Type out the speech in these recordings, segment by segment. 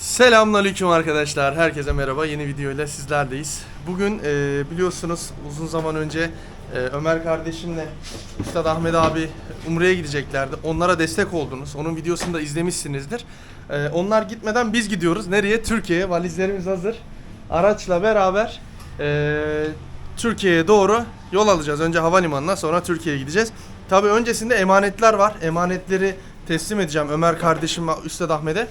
Selamünaleyküm arkadaşlar. Herkese merhaba. Yeni videoyla sizlerdeyiz. Bugün e, biliyorsunuz uzun zaman önce e, Ömer kardeşimle Üstad Ahmet abi Umre'ye gideceklerdi. Onlara destek oldunuz. Onun videosunu da izlemişsinizdir. E, onlar gitmeden biz gidiyoruz. Nereye? Türkiye'ye. Valizlerimiz hazır. Araçla beraber e, Türkiye'ye doğru yol alacağız. Önce havalimanına sonra Türkiye'ye gideceğiz. Tabii öncesinde emanetler var. Emanetleri teslim edeceğim Ömer kardeşim Üstad Ahmet'e.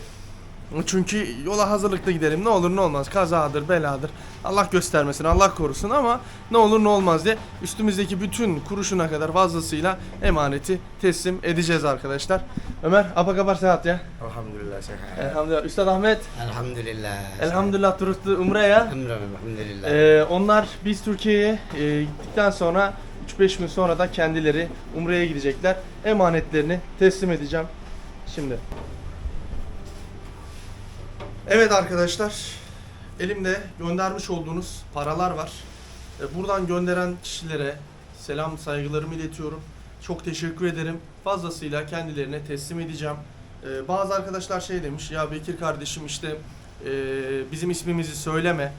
Çünkü yola hazırlıklı gidelim. Ne olur ne olmaz. Kazadır, beladır. Allah göstermesin, Allah korusun ama ne olur ne olmaz diye üstümüzdeki bütün kuruşuna kadar fazlasıyla emaneti teslim edeceğiz arkadaşlar. Ömer, apa kabar sehat ya? Alhamdulillah sehat. Elhamdülillah. Üstad Ahmet, Alhamdulillah. elhamdülillah turuttu Umre ya. Alhamdulillah. Ee, onlar biz Türkiye'ye e, gittikten sonra 3-5 gün sonra da kendileri Umre'ye gidecekler. Emanetlerini teslim edeceğim. Şimdi. Evet arkadaşlar. Elimde göndermiş olduğunuz paralar var. E, Buradan gönderen kişilere selam saygılarımı iletiyorum. Çok teşekkür ederim. Fazlasıyla kendilerine teslim edeceğim. E, Bazı arkadaşlar şey demiş ya Bekir kardeşim işte e, bizim ismimizi söyleme.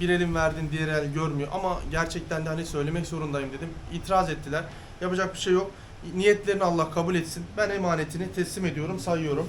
Bir elim verdin diğer el görmüyor ama gerçekten de hani söylemek zorundayım dedim. İtiraz ettiler. Yapacak bir şey yok. Niyetlerini Allah kabul etsin. Ben emanetini teslim ediyorum sayıyorum.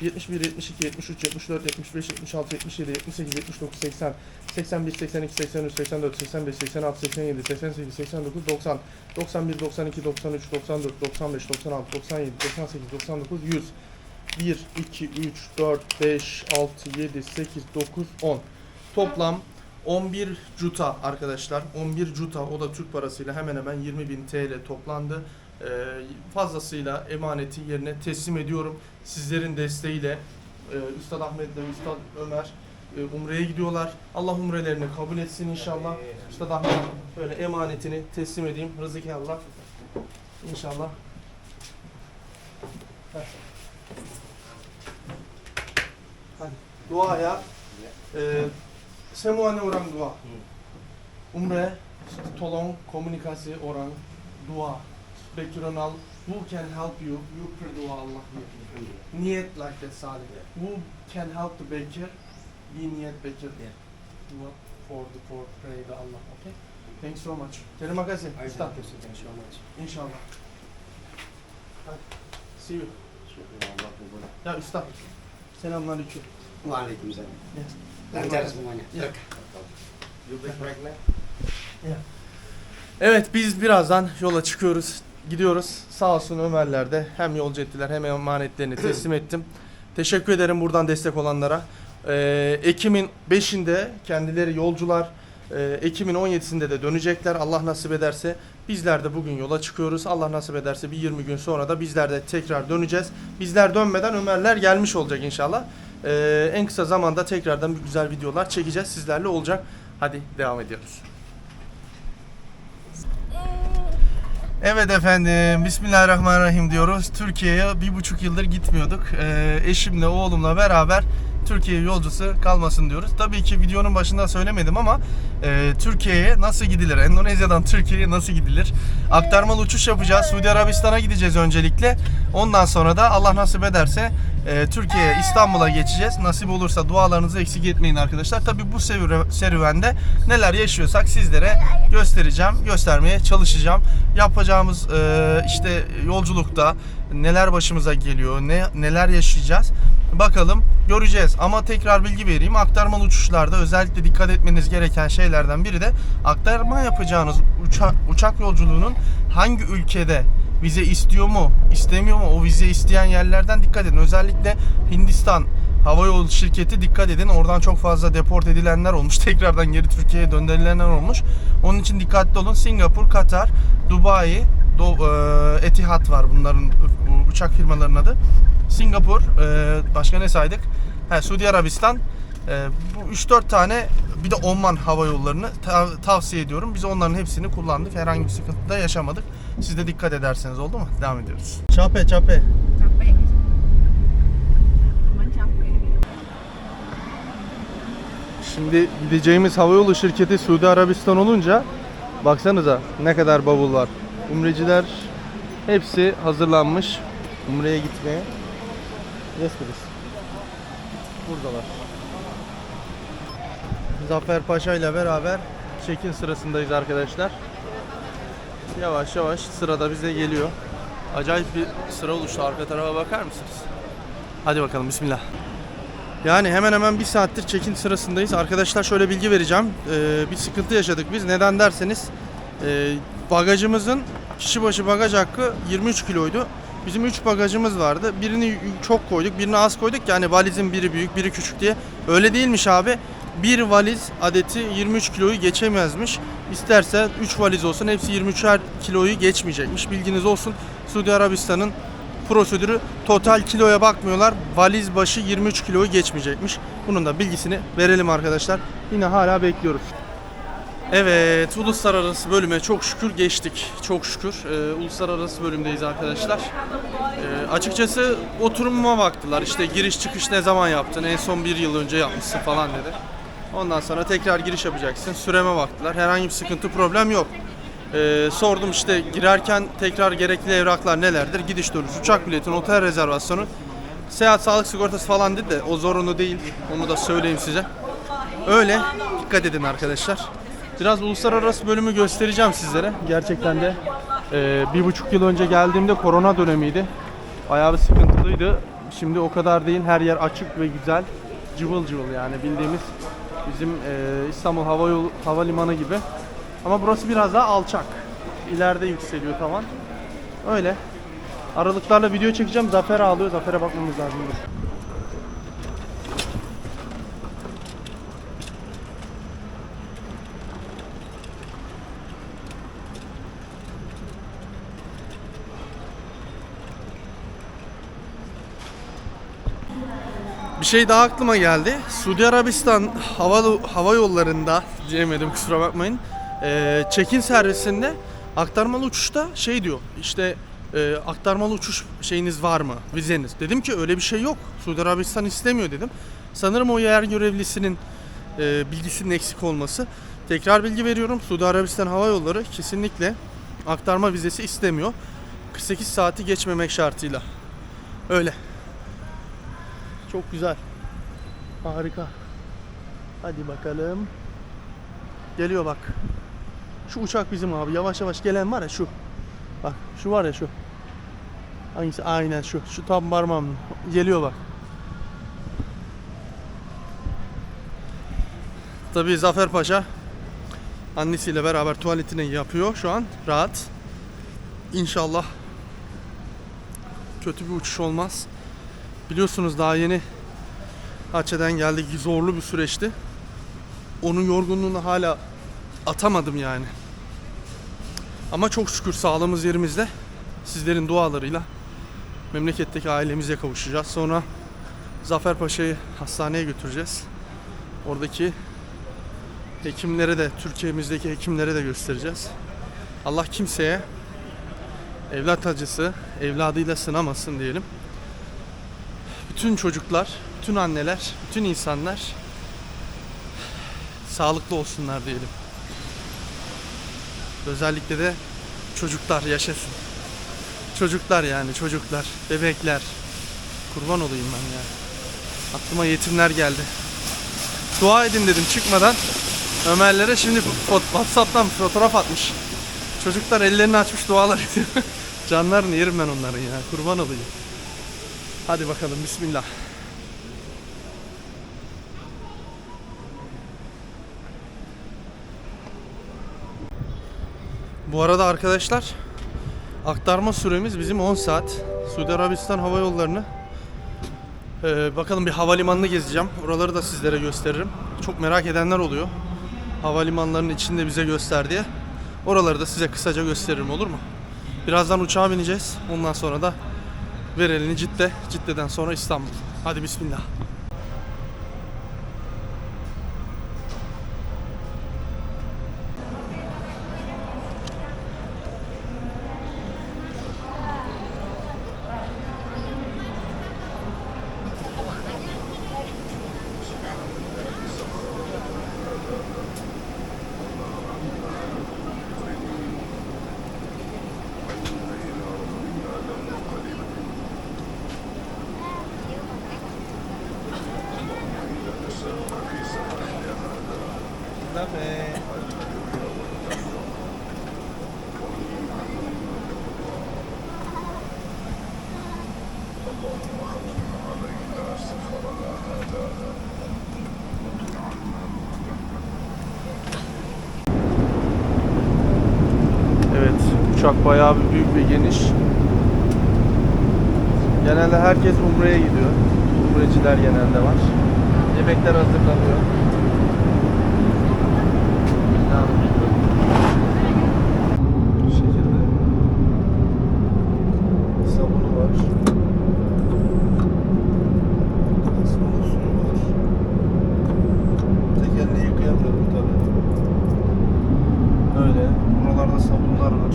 71, 72, 73, 74, 75, 76, 77, 78, 79, 80, 81, 82, 83, 84, 85, 86, 87, 88, 89, 90, 91, 92, 93, 94, 95, 96, 97, 98, 99, 100, 1, 2, 3, 4, 5, 6, 7, 8, 9, 10. Toplam 11 cuta arkadaşlar. 11 cuta o da Türk parasıyla hemen hemen 20 bin TL toplandı. Ee, fazlasıyla emaneti yerine teslim ediyorum. Sizlerin desteğiyle e, Üstad Ahmet ve Üstad Ömer e, Umre'ye gidiyorlar. Allah umrelerini kabul etsin inşallah. Üstad Ahmet böyle emanetini teslim edeyim. Rızık Allah. İnşallah. Ver. Hadi duaya e, semuane orang dua. Umre tolong komunikasi orang dua. Bekranal who can help you? You berdua Allah. Niyet like that sadece. Who can help the Bekir? Be niyet Bekir. Dua for the for pray the Allah. Okay? Thanks so much. Terima kasih. Ustad. İnşallah. Hadi. See you. Ya Üstad. Selamünaleyküm. Waalaikumsalam. Ya. Lancar semuanya. Ya. You back right now? Evet biz birazdan yola çıkıyoruz. Gidiyoruz. Sağ olsun Ömerler de hem yolcu ettiler hem emanetlerini teslim ettim. Teşekkür ederim buradan destek olanlara. Ee, Ekim'in 5'inde kendileri yolcular. Ee, Ekim'in 17'sinde de dönecekler. Allah nasip ederse bizler de bugün yola çıkıyoruz. Allah nasip ederse bir 20 gün sonra da bizler de tekrar döneceğiz. Bizler dönmeden Ömerler gelmiş olacak inşallah. Ee, en kısa zamanda tekrardan güzel videolar çekeceğiz. Sizlerle olacak. Hadi devam ediyoruz. Evet efendim, Bismillahirrahmanirrahim diyoruz. Türkiye'ye bir buçuk yıldır gitmiyorduk. Ee, eşimle, oğlumla beraber Türkiye yolcusu kalmasın diyoruz. Tabii ki videonun başında söylemedim ama e, Türkiye'ye nasıl gidilir? Endonezya'dan Türkiye'ye nasıl gidilir? Aktarmalı uçuş yapacağız. Suudi Arabistan'a gideceğiz öncelikle. Ondan sonra da Allah nasip ederse e, Türkiye'ye, İstanbul'a geçeceğiz. Nasip olursa dualarınızı eksik etmeyin arkadaşlar. Tabii bu serüve- serüvende neler yaşıyorsak sizlere göstereceğim, göstermeye çalışacağım. Yapacağımız e, işte yolculukta neler başımıza geliyor, ne neler yaşayacağız. Bakalım göreceğiz ama tekrar bilgi vereyim. Aktarmalı uçuşlarda özellikle dikkat etmeniz gereken şeylerden biri de aktarma yapacağınız uça- uçak yolculuğunun hangi ülkede vize istiyor mu, istemiyor mu? O vize isteyen yerlerden dikkat edin. Özellikle Hindistan Hava Yolu şirketi dikkat edin. Oradan çok fazla deport edilenler olmuş. Tekrardan geri Türkiye'ye döndürülenler olmuş. Onun için dikkatli olun. Singapur, Katar, Dubai, Do, e, Etihad var bunların bu uçak firmalarının adı. Singapur, e, başka ne saydık? Ha, Suudi Arabistan, Ee, bu 3-4 tane bir de Oman Hava Yolları'nı tav- tavsiye ediyorum. Biz onların hepsini kullandık. Herhangi bir sıkıntı da yaşamadık. Siz de dikkat ederseniz oldu mu? Devam ediyoruz. Çape çape. capek cuman capek Şimdi gideceğimiz havayolu şirketi Suudi Arabistan olunca baksanıza ne kadar bavul var. Umreciler hepsi hazırlanmış Umre'ye gitmeye. Yes please. Buradalar. Zafer Paşa ile beraber check-in sırasındayız arkadaşlar. Yavaş yavaş sırada bize geliyor. Acayip bir sıra oluştu. Arka tarafa bakar mısınız? Hadi bakalım bismillah. Yani hemen hemen bir saattir check-in sırasındayız. Arkadaşlar şöyle bilgi vereceğim. Ee, bir sıkıntı yaşadık biz. Neden derseniz e, bagajımızın kişi başı bagaj hakkı 23 kiloydu. Bizim 3 bagajımız vardı. Birini çok koyduk, birini az koyduk. Yani valizin biri büyük, biri küçük diye. Öyle değilmiş abi. Bir valiz adeti 23 kiloyu geçemezmiş. İsterse 3 valiz olsun hepsi 23'er kiloyu geçmeyecekmiş. Bilginiz olsun. Suudi Arabistan'ın prosedürü total kiloya bakmıyorlar. Valiz başı 23 kiloyu geçmeyecekmiş. Bunun da bilgisini verelim arkadaşlar. Yine hala bekliyoruz. Evet, uluslararası bölüme çok şükür geçtik. Çok şükür. Ee, uluslararası bölümdeyiz arkadaşlar. Ee, açıkçası oturumuma baktılar. İşte giriş çıkış ne zaman yaptın? En son bir yıl önce yapmışsın falan dedi. Ondan sonra tekrar giriş yapacaksın. Süreme baktılar. Herhangi bir sıkıntı, problem yok. Ee, sordum işte girerken tekrar gerekli evraklar nelerdir? Gidiş dönüş, uçak biletin, otel rezervasyonu, seyahat sağlık sigortası falan dedi de o zorunlu değil. Onu da söyleyeyim size. Öyle. Dikkat edin arkadaşlar. Biraz uluslararası bölümü göstereceğim sizlere. Gerçekten de e, bir buçuk yıl önce geldiğimde korona dönemiydi. Bayağı bir sıkıntılıydı. Şimdi o kadar değil. Her yer açık ve güzel. Cıvıl cıvıl yani bildiğimiz bizim e, İstanbul Hava Yolu, Havalimanı gibi. Ama burası biraz daha alçak. İleride yükseliyor tavan. Öyle. Aralıklarla video çekeceğim. Zafer ağlıyor. Zafer'e bakmamız lazım. Şey daha aklıma geldi. Suudi Arabistan hava hava yollarında diyemedim kusura bakmayın. Ee, check-in servisinde aktarmalı uçuşta şey diyor. İşte e, aktarmalı uçuş şeyiniz var mı? Vizeniz. Dedim ki öyle bir şey yok. Suudi Arabistan istemiyor dedim. Sanırım o yer görevlisinin e, bilgisinin eksik olması. Tekrar bilgi veriyorum. Suudi Arabistan Hava Yolları kesinlikle aktarma vizesi istemiyor. 48 saati geçmemek şartıyla. Öyle. Çok güzel. Harika. Hadi bakalım. Geliyor bak. Şu uçak bizim abi. Yavaş yavaş gelen var ya şu. Bak şu var ya şu. Hangisi? Aynen şu. Şu tam parmağım. Geliyor bak. Tabii Zafer Paşa annesiyle beraber tuvaletini yapıyor şu an. Rahat. İnşallah kötü bir uçuş olmaz. Biliyorsunuz daha yeni Haçeden geldik. Zorlu bir süreçti. Onun yorgunluğunu hala atamadım yani. Ama çok şükür sağlığımız yerimizde. Sizlerin dualarıyla memleketteki ailemize kavuşacağız. Sonra Zafer Paşa'yı hastaneye götüreceğiz. Oradaki hekimlere de, Türkiye'mizdeki hekimlere de göstereceğiz. Allah kimseye evlat acısı evladıyla sınamasın diyelim bütün çocuklar, bütün anneler, bütün insanlar sağlıklı olsunlar diyelim. Özellikle de çocuklar yaşasın. Çocuklar yani çocuklar, bebekler. Kurban olayım ben ya. Aklıma yetimler geldi. Dua edin dedim çıkmadan. Ömerlere şimdi Whatsapp'tan fotoğraf atmış. Çocuklar ellerini açmış dualar ediyor. Canlarını yerim ben onların ya. Kurban olayım. Hadi bakalım bismillah. Bu arada arkadaşlar aktarma süremiz bizim 10 saat. Suudi Arabistan Hava Yolları'nı ee, bakalım bir havalimanını gezeceğim. Oraları da sizlere gösteririm. Çok merak edenler oluyor. Havalimanlarının içinde bize göster diye. Oraları da size kısaca gösteririm olur mu? Birazdan uçağa bineceğiz. Ondan sonra da ver elini Cidde. Cidde'den sonra İstanbul. Hadi bismillah. Uçak bayağı bir büyük ve geniş. Genelde herkes Umre'ye gidiyor. Umreciler genelde var. Yemekler hazırlanıyor. Bu şekilde. Sabunu var. Sabunu suyu var. Tek elle yıkayamıyorum tabii. Öyle. Buralarda sabunlar var.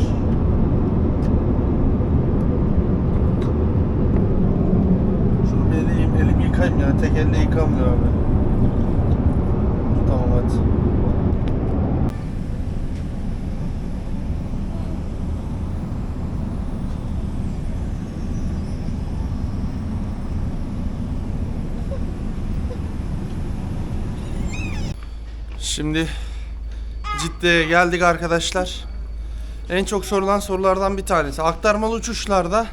Elle yıkamıyor abi. Tamam hadi. Şimdi Cidde'ye geldik arkadaşlar. En çok sorulan sorulardan bir tanesi. Aktarmalı uçuşlarda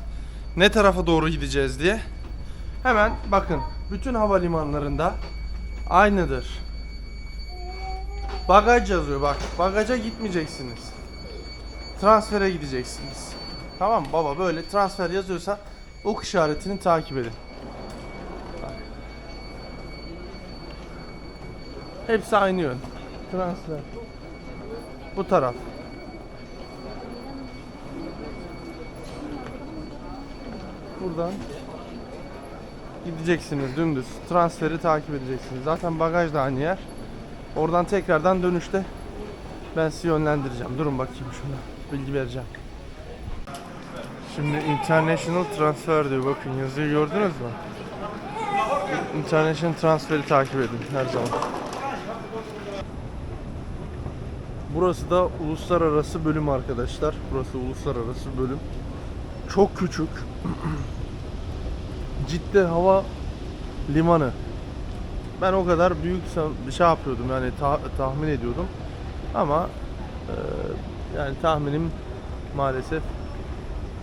ne tarafa doğru gideceğiz diye. Hemen bakın. Bütün havalimanlarında aynıdır. Bagaj yazıyor bak. Bagaja gitmeyeceksiniz. Transfere gideceksiniz. Tamam baba böyle transfer yazıyorsa ok işaretini takip edin. Hepsi aynı yön. Transfer. Bu taraf. Buradan gideceksiniz dümdüz. Transferi takip edeceksiniz. Zaten bagaj da aynı yer. Oradan tekrardan dönüşte ben sizi yönlendireceğim. Durun bakayım şuna. Bilgi vereceğim. Şimdi international transfer diyor. Bakın yazıyı gördünüz mü? International transferi takip edin her zaman. Burası da uluslararası bölüm arkadaşlar. Burası uluslararası bölüm. Çok küçük. Cidde hava limanı. Ben o kadar büyük bir şey yapıyordum yani ta- tahmin ediyordum. Ama e, yani tahminim maalesef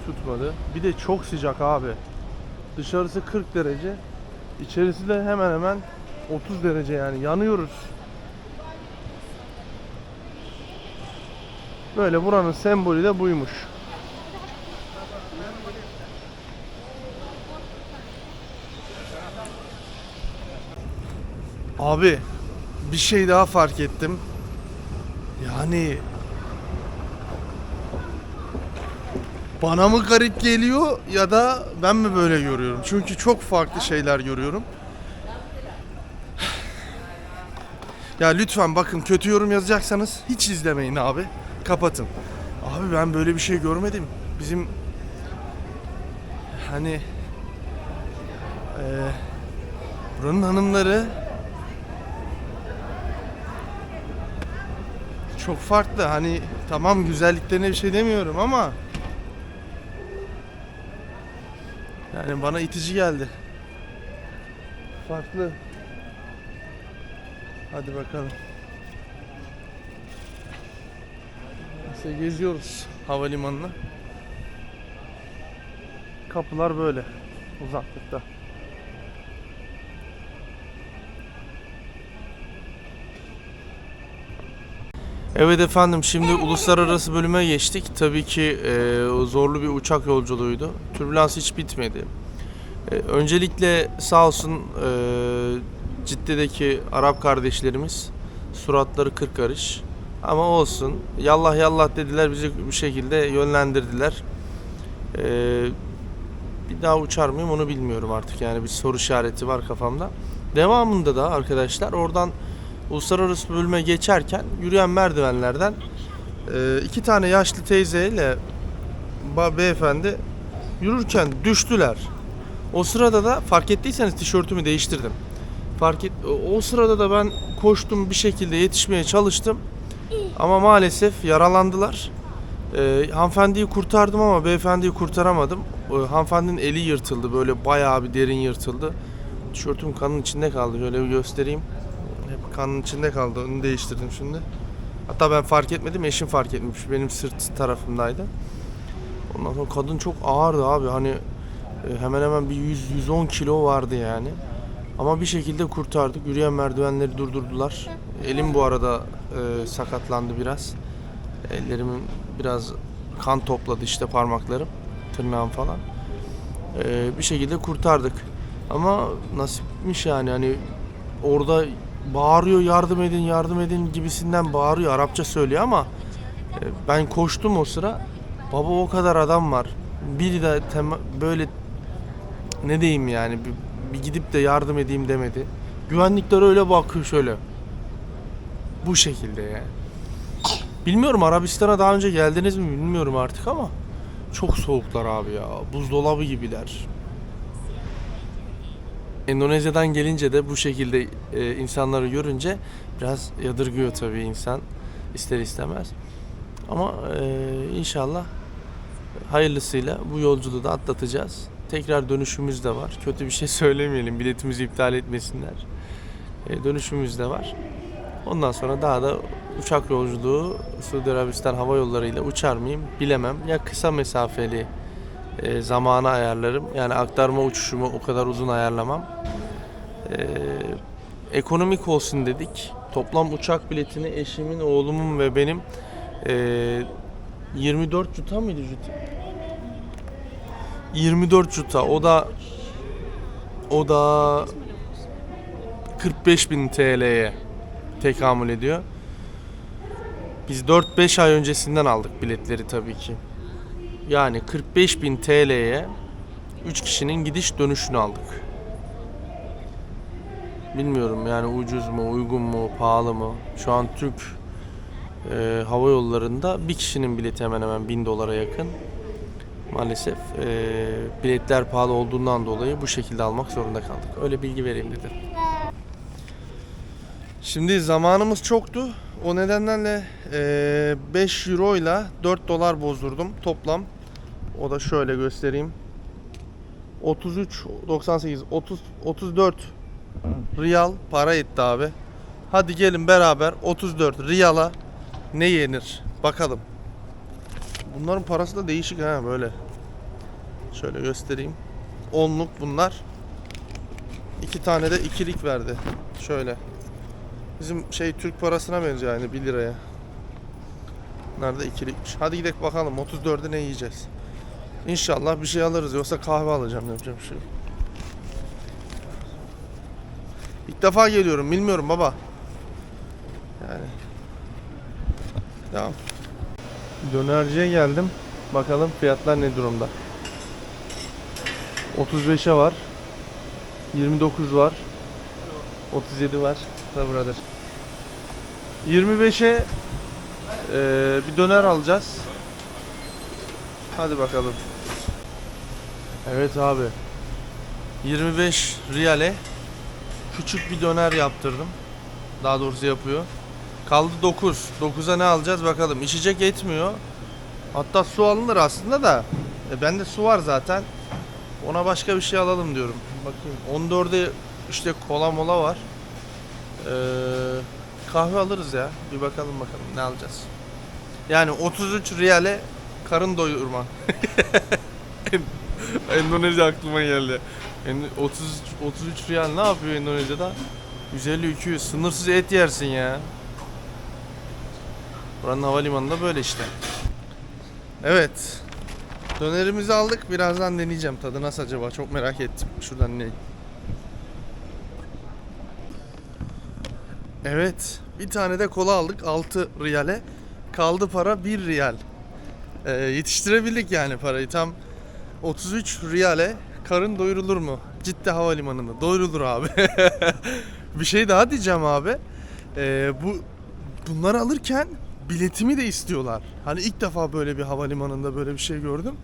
tutmadı. Bir de çok sıcak abi. Dışarısı 40 derece. İçerisi de hemen hemen 30 derece yani yanıyoruz. Böyle buranın sembolü de buymuş. Abi bir şey daha fark ettim. Yani bana mı garip geliyor ya da ben mi böyle görüyorum? Çünkü çok farklı şeyler görüyorum. Ya lütfen bakın kötü yorum yazacaksanız hiç izlemeyin abi. Kapatın. Abi ben böyle bir şey görmedim. Bizim hani eee buranın hanımları çok farklı. Hani tamam güzelliklerine bir şey demiyorum ama yani bana itici geldi. Farklı. Hadi bakalım. İşte geziyoruz havalimanına. Kapılar böyle uzaklıkta. Evet efendim şimdi uluslararası bölüme geçtik. Tabii ki e, zorlu bir uçak yolculuğuydu. Türbülans hiç bitmedi. E, öncelikle sağ olsun e, Cidde'deki Arap kardeşlerimiz suratları kırk karış. Ama olsun. Yallah yallah dediler bizi bir şekilde yönlendirdiler. E, bir daha uçar mıyım onu bilmiyorum artık. Yani bir soru işareti var kafamda. Devamında da arkadaşlar oradan uluslararası bölüme geçerken yürüyen merdivenlerden e, iki tane yaşlı teyzeyle beyefendi yürürken düştüler. O sırada da fark ettiyseniz tişörtümü değiştirdim. Fark et, o sırada da ben koştum bir şekilde yetişmeye çalıştım. Ama maalesef yaralandılar. E, hanımefendiyi kurtardım ama beyefendiyi kurtaramadım. E, hanımefendinin eli yırtıldı böyle bayağı bir derin yırtıldı. Tişörtüm kanın içinde kaldı. Şöyle bir göstereyim. Hep kanın içinde kaldı. Onu değiştirdim şimdi. Hatta ben fark etmedim. Eşim fark etmiş. Benim sırt tarafımdaydı. Ondan sonra kadın çok ağırdı abi. Hani e, hemen hemen bir 100-110 kilo vardı yani. Ama bir şekilde kurtardık. Yürüyen merdivenleri durdurdular. Elim bu arada e, sakatlandı biraz. Ellerimin biraz kan topladı işte parmaklarım, tırnağım falan. E, bir şekilde kurtardık. Ama nasipmiş yani hani orada bağırıyor yardım edin yardım edin gibisinden bağırıyor. Arapça söylüyor ama e, ben koştum o sıra. Baba o kadar adam var. Biri de böyle ne diyeyim yani bir, bir gidip de yardım edeyim demedi. Güvenlikler öyle bakıyor şöyle. Bu şekilde yani. Bilmiyorum Arabistan'a daha önce geldiniz mi bilmiyorum artık ama çok soğuklar abi ya. Buzdolabı gibiler Endonezya'dan gelince de bu şekilde e, insanları görünce biraz yadırgıyor tabii insan ister istemez. Ama e, inşallah hayırlısıyla bu yolculuğu da atlatacağız. Tekrar dönüşümüz de var. Kötü bir şey söylemeyelim. Biletimizi iptal etmesinler. E, dönüşümüz de var. Ondan sonra daha da uçak yolculuğu Suudi Arabistan Hava Yolları ile uçar mıyım bilemem. Ya kısa mesafeli e, zamana ayarlarım. Yani aktarma uçuşumu o kadar uzun ayarlamam. E, ekonomik olsun dedik. Toplam uçak biletini eşimin, oğlumun ve benim e, 24 juta mıydı juta? 24 juta. O da o da 45 bin TL'ye tekamül ediyor. Biz 4-5 ay öncesinden aldık biletleri tabii ki. Yani 45.000 TL'ye 3 kişinin gidiş dönüşünü aldık. Bilmiyorum yani ucuz mu, uygun mu, pahalı mı? Şu an Türk e, hava yollarında bir kişinin bileti hemen hemen 1000 dolara yakın. Maalesef e, biletler pahalı olduğundan dolayı bu şekilde almak zorunda kaldık. Öyle bilgi vereyim dedim. Şimdi zamanımız çoktu. O nedenlerle eee 5 euro ile 4 dolar bozdurdum toplam. O da şöyle göstereyim. 33 98 30 34 riyal para etti abi. Hadi gelin beraber 34 riyala ne yenir bakalım. Bunların parası da değişik ha böyle. Şöyle göstereyim. Onluk bunlar. İki tane de ikilik verdi. Şöyle. Bizim şey Türk parasına benziyor yani 1 liraya. Nerede ikilikmiş. Hadi gidelim bakalım 34'ü ne yiyeceğiz. İnşallah bir şey alırız yoksa kahve alacağım yapacağım bir şey. yok. İlk defa geliyorum bilmiyorum baba. Yani. Devam. Dönerciye geldim. Bakalım fiyatlar ne durumda. 35'e var. 29 var. 37 var. Da brother. 25'e eee, bir döner alacağız. Hadi bakalım. Evet abi. 25 riyale küçük bir döner yaptırdım. Daha doğrusu yapıyor. Kaldı 9. 9'a ne alacağız bakalım. İçecek etmiyor. Hatta su alınır aslında da. E bende su var zaten. Ona başka bir şey alalım diyorum. Bakayım. 14'e işte kola mola var. Ee, kahve alırız ya. Bir bakalım bakalım ne alacağız. Yani 33 riyale karın doyurma. Endonezya aklıma geldi. En- 30 33 riyal ne yapıyor Endonezya'da? 150 200 sınırsız et yersin ya. Buranın havalimanında böyle işte. Evet. Dönerimizi aldık. Birazdan deneyeceğim. Tadı nasıl acaba? Çok merak ettim. Şuradan ne? Evet. Bir tane de kola aldık 6 riyale. Kaldı para 1 riyal. Ee, yetiştirebildik yani parayı. Tam 33 riyale karın doyurulur mu? Ciddi havalimanında. Doyurulur abi. bir şey daha diyeceğim abi. Ee, bu bunları alırken biletimi de istiyorlar. Hani ilk defa böyle bir havalimanında böyle bir şey gördüm.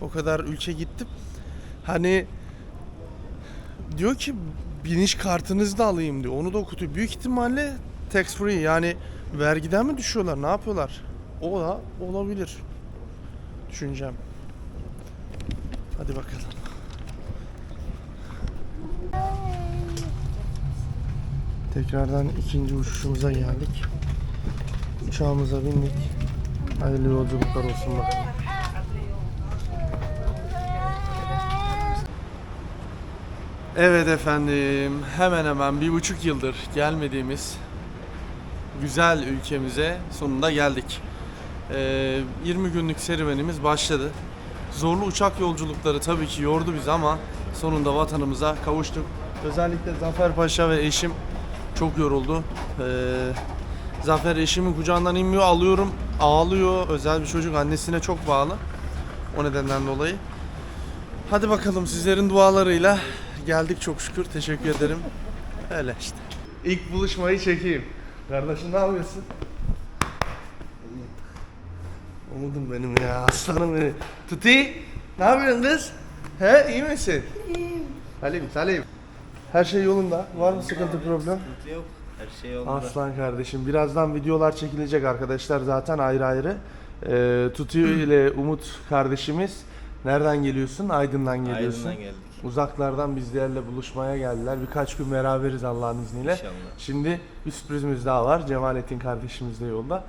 O kadar ülke gittim. Hani diyor ki biniş kartınızı da alayım diyor. Onu da okutuyor. Büyük ihtimalle tax free yani vergiden mi düşüyorlar? Ne yapıyorlar? O da olabilir. Düşüneceğim. Hadi bakalım. Tekrardan ikinci uçuşumuza geldik. Uçağımıza bindik. Hayırlı yolculuklar olsun bakalım. Evet efendim, hemen hemen bir buçuk yıldır gelmediğimiz güzel ülkemize sonunda geldik. Ee, 20 günlük serüvenimiz başladı. Zorlu uçak yolculukları tabii ki yordu bizi ama sonunda vatanımıza kavuştuk. Özellikle Zafer Paşa ve eşim çok yoruldu. Ee, Zafer eşimin kucağından inmiyor, alıyorum, ağlıyor. Özel bir çocuk, annesine çok bağlı. O nedenden dolayı. Hadi bakalım sizlerin dualarıyla geldik çok şükür. Teşekkür ederim. Öyle işte. İlk buluşmayı çekeyim. Kardeşim ne yapıyorsun? Umudum benim ya aslanım benim. Tuti ne yapıyorsun kız? He iyi misin? İyiyim. Salim Salim. Her şey yolunda. Var mı sıkıntı problem? Yok. Her şey yolunda. Aslan kardeşim. Birazdan videolar çekilecek arkadaşlar zaten ayrı ayrı. Ee, Tutu ile Umut kardeşimiz nereden geliyorsun? Aydın'dan geliyorsun. Aydın'dan geldik. Uzaklardan bizlerle buluşmaya geldiler. Birkaç gün beraberiz Allah'ın izniyle. İnşallah. Şimdi bir sürprizimiz daha var. Cemalettin kardeşimiz de yolda.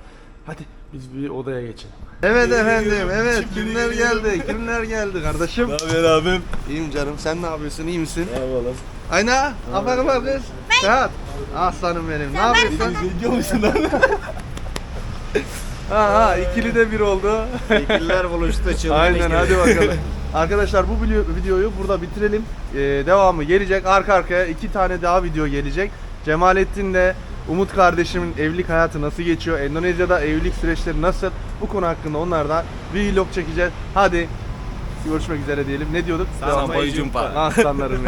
Hadi biz bir odaya geçelim. Evet efendim, evet. Kimler geldi? Kimler geldi kardeşim? Ne haber abim? İyiyim canım. Sen ne yapıyorsun? İyi misin? Eyvallah. Ayna, aferin var kız. Sehat. Aslanım benim. Ne yapıyorsun? Video musun lan? Ha ha, ikili de bir oldu. Şekiller buluştu çılgın Aynen hadi bakalım. Arkadaşlar bu video- videoyu burada bitirelim. Ee, devamı gelecek. Arka arkaya iki tane daha video gelecek. Cemalettin'le Umut kardeşimin evlilik hayatı nasıl geçiyor? Endonezya'da evlilik süreçleri nasıl? Bu konu hakkında onlardan bir vlog çekeceğiz. Hadi görüşmek üzere diyelim. Ne diyorduk? Sampai jumpa. Aslanlarım.